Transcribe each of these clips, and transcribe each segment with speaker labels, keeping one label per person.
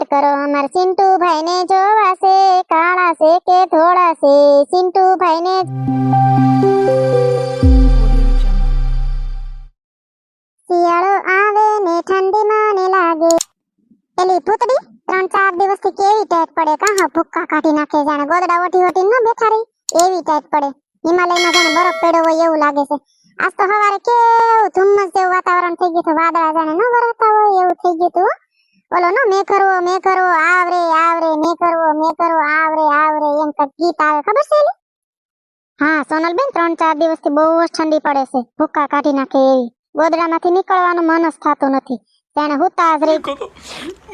Speaker 1: વાત કરો અમાર સિન્ટુ ભાઈ ને જોવા કાળા છે કે ધોળા છે સિન્ટુ ભાઈ ને શિયાળો આવે ને ઠંડી મને લાગે. એલી પૂતડી ત્રણ ચાર દિવસથી કેવી ટાઈટ પડે? કાં ભૂક્કા કાઢી નાખે જાણે. ગોદડા ઓઠી ઓઠી ન બેઠા રહી. એવી ટાઈટ પડે. હિમાલયમાં જાણે બરફ પડ્યો હોય એવું લાગે છે. આજ તો સવારે કેવું ધુમ્મસ જેવું વાતાવરણ થઈ ગયું હતું. વાદળા જાણે ન વરસતા હોય એવું થઈ ગયું હતું બોલો નો મે કરવો મે કરવો આવરે આવરે મે કરવો મે કરવો આવરે આવરે. એમ કર ગીત આવે ખબર છે એની? હા સોનલબેન ત્રણ ચાર દિવસથી બહુ જ ઠંડી પડે છે. ભૂકા કાઢી નાખે એવી. ગોદડામાંથી નીકળવાનું મન જ થતું નથી. તેણે હુતા રહી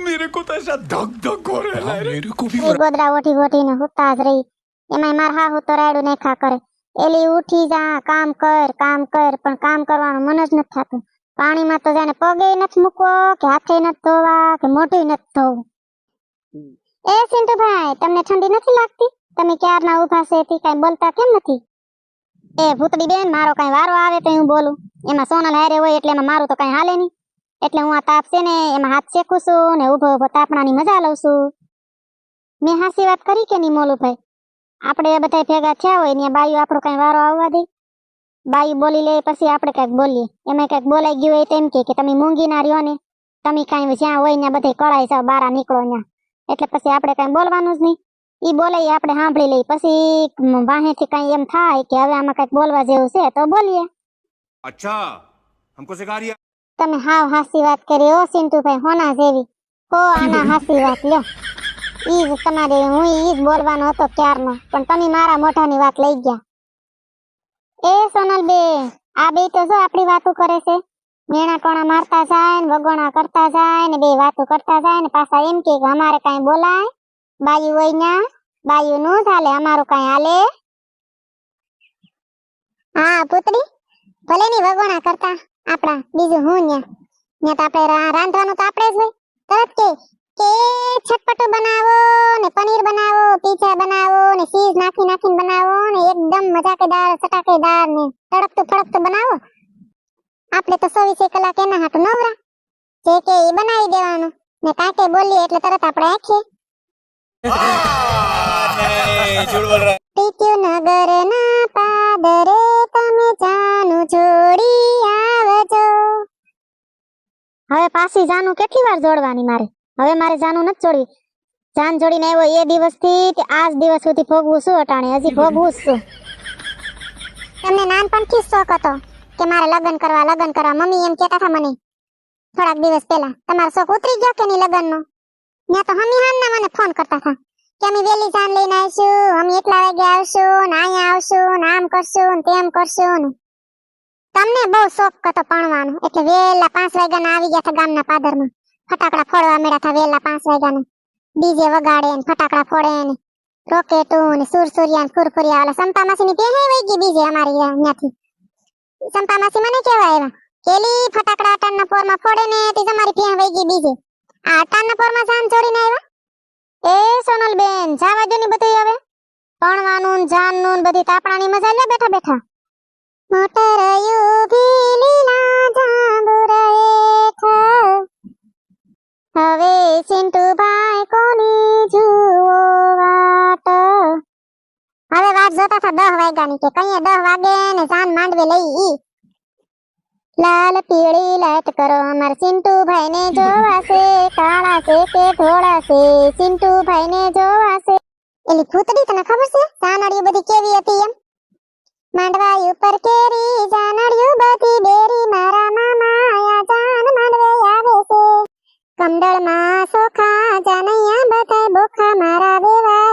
Speaker 2: મેરે કો તો ધક ધક હો. મેરે કો
Speaker 1: ભી ગોદડા ઓઠી ઓઠીને હુતા રહી. એમાં માર હા હું તો રાડું નાખા કરે. એલી ઉઠી જા કામ કર કામ કર પણ કામ કરવાનું મન જ નથી થતું. પાણીમાં તો જાણે પગે નથી મૂકવો કે હાથે નથી ધોવા કે મોઢું નથી ધોવું. એ સિન્ટુભાઈ તમને ઠંડી નથી લાગતી? તમે ક્યારના ઊભા છે એથી કાંઈ બોલતા કેમ નથી? એ ભૂતડી બેન મારો કાંઈ વારો આવે તો હું બોલું. એમાં સોનલ હારે હોય એટલે એમાં મારું તો કાંઈ હાલે નહીં. એટલે હું આ તાપ છે ને એમાં હાથ શેકું છું ને ઊભો ઊભો તાપણાની મજા લઉં છું. મેં હાસી વાત કરી કે નહીં મોલુભાઈ? આપણે બધા ભેગા થયા હોય ને બાયું આપણો કઈ વારો આવવા દે. बाई बोली ले पी आप कई बोली एम कई बोलाई गए तो एम कह ती मूँगी ना रहो ने कहीं ज्या हो बधे कड़ाई सब बारा निकलो अँ एट पी आप कहीं बोलवाज नहीं ई आप सांभी ली पी वहाँ थी कहीं एम थाय कि हम आम कई बोलवा जेवे से तो बोलिए
Speaker 3: अच्छा हमको सिखा रही
Speaker 1: तुम हाव हासी बात करी ओ सिंतू भाई होना जेवी हो आना हासी बात लो ई तुम्हारे हूँ ईज बोलवा तो क्यार ना पण तुम मारा मोठा ની વાત લઈ ગયા. એ સોનલ બે, આ બે તો જો આપણી વાતો કરે છે. મેણા ટોણા મારતા જાય ને વગોણા કરતા જાય ને બે વાતો કરતા જાય ને પાછા એમ કે અમારે કાંઈ બોલાય, બાયું હોય ના બાયું નું ચાલે અમારું કઈ હાલે? હા પુતળી ભલે ની વગોણા કરતા આપણા, બીજું હું ન્યા? ન્યા તો આપણે રાંધવાનું તો આપણે જ હોય. તરત કે કે છટપટો બનાવો, ને પનીર બનાવો પીઝા બનાવો, ને ચીઝ નાખી નાખીને બનાવો, ને એકદમ મજાકેદાર, ચટાકેદાર, ને તડકતું ફડકતું બનાવો. આપણે તો ચોવીસે કલાક એના હાટું નવરા જે કે એ બનાવી દેવાનું. ને કાંકે બોલીએ એટલે તરત આપણે આખીએ. ટીટ્યુ નગર ના પાદરે તમે જાનું જોડી આવજો. હવે પાછી જાનું કેટલી વાર જોડવાની મારે? હવે મારે જાનું નથી છોડવી જાન જોડીને આવ્યો એ દિવસથી તે આજ દિવસ સુધી ભોગવું છું અટાણે? હજી ભોગવું છું તમને નાનપણથી જ શોખ હતો કે મારે લગ્ન કરવા લગ્ન કરવા? મમ્મી એમ કહેતા હતા મને થોડાક દિવસ પહેલા તમારો શોખ ઉતરી ગયો કે નહીં લગ્નનો? ત્યાં તો હમી હાનના મને ફોન કરતા હતા કે અમે વેલી જાન લઈને આવીશું અમે એટલા વાગે આવશું ને અહીંયા આવશું ને આમ કરશું ને તેમ કરશું ને. તમને બહુ શોખ હતો ભણવાનો એટલે વેલા પાંચ વાગ્યાના આવી ગયા હતા ગામના પાદરમાં. ફટાકડા ફોડવા મેળા થા વેલા પાંચ વાગ્યાના. ડીજે વગાડે ફટાકડા ફોડે ને રોકેટું ને સુરસુરિયા ફુરફુરિયા ઓલા સંપા માસી ની પેહે વઈ ગઈ બીજે અમારી અહીંયાથી સંપા માસી મને કેવા આવ્યા? કેલી ફટાકડા અટાણના પોરમાં ફોડે ને તે તમારી પેહે વઈ ગઈ બીજે. આ અટાણના પોરમાં જાન ચોરીને આવ્યા? એ સોનલ બેન જાવા દો ની બધું હવે? ભણવાનું જાનનું બધી તાપણાની મજા લે બેઠા બેઠા. મોટર હવે વાત જોતા હતા દહ વાગ્યાની કે કઈએ દહ વાગે ને જાન માંડવે લઈ લાલ પીળી લાઈટ કરો અમાર ચિંટુભાઈ ને જોવાશે કાળા છે કે ધોળા છે ચિંટુભાઈ ને જોવાશે. એલી ભૂતડી તને ખબર છે? જાનડિયું બધી કેવી હતી એમ? માંડવા ઉપર કેરી જાનડિયું બધી બેરી મારા મામા આયા જાન માંડવે આવે છે. કમડળમાં સોખા, જાનૈયા બધાય બોખા, મારા વેવાય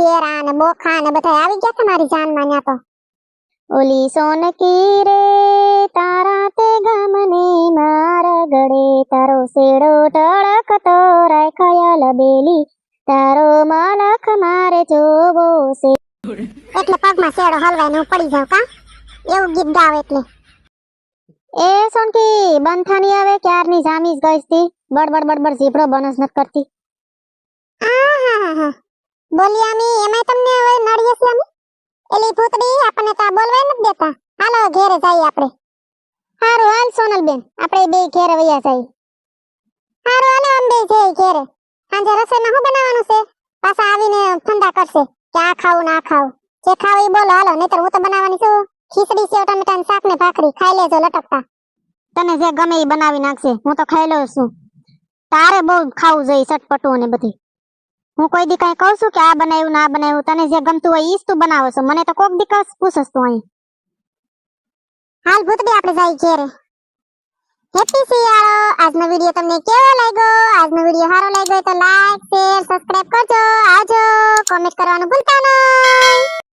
Speaker 1: બેરા ને બોખા ને બધા આવી ગયા તમારી જાનમાં તો. ઓલી સોનકી રે તારા તે ગમને માર ગળે તારો શેડો ટળકતો રાય ખયાલ બેલી તારો મનખ મારે જોવો છે. એટલે પગમાં શેડો હલવાય ને હું પડી જાઉં કા? એવું ગીત ગાવ એટલે. એ સોનકી બંથાની હવે આવે ક્યારની જામી ગઈ હતી બડબડ બડબડ ઝીબડો બનસ નથી કરતી. હા બોલી આમી, એમાંય તમને હવે નડીએ છે આમી? એલી ભૂતડી, આપણને તા બોલવાય નથી દેતા. હાલો ઘેરે જઈએ આપણે. હારું, હાલ સોનલ બેન આપણે બે ઘેરે વયા જઈએ. હારું, હાલો, આમ બે જઈએ ઘેરે. સાંજે રસોઈમાં શું બનાવવાનું છે? પાછા આવીને ફંદા કરશે. કે આ ખાવું ના ખાવું. જે ખાવું એ બોલો, હાલો, નહીતર હું તો બનાવવાની છું. ખીચડી સેવ ટમેટાનું શાક ને ભાખરી. ખાઈ લેજો લટકતા. તને જે ગમે એ બનાવી નાખશે, હું તો ખાઈ લઉં છું. તારે બહુ ખાવું જોઈએ, ચટપટું ને બધી. હું કોઈ દી કહું છું કે આ બનાવ્યું ના બનાવ્યું, તને જે ગમતું હોય ઈ જ તું બનાવો છો. મને તો કોક દી કસ પૂછસ તું અહીં. હાલ ભૂત બી આપણે જાય ઘેરે. હેપી શિયાળો. આજનો વીડિયો તમને કેવો લાગ્યો? આજનો વીડિયો સારો લાગ્યો તો લાઈક શેર સબસ્ક્રાઇબ કરજો. આવજો. કોમેન્ટ કરવાનું ભૂલતા નહીં.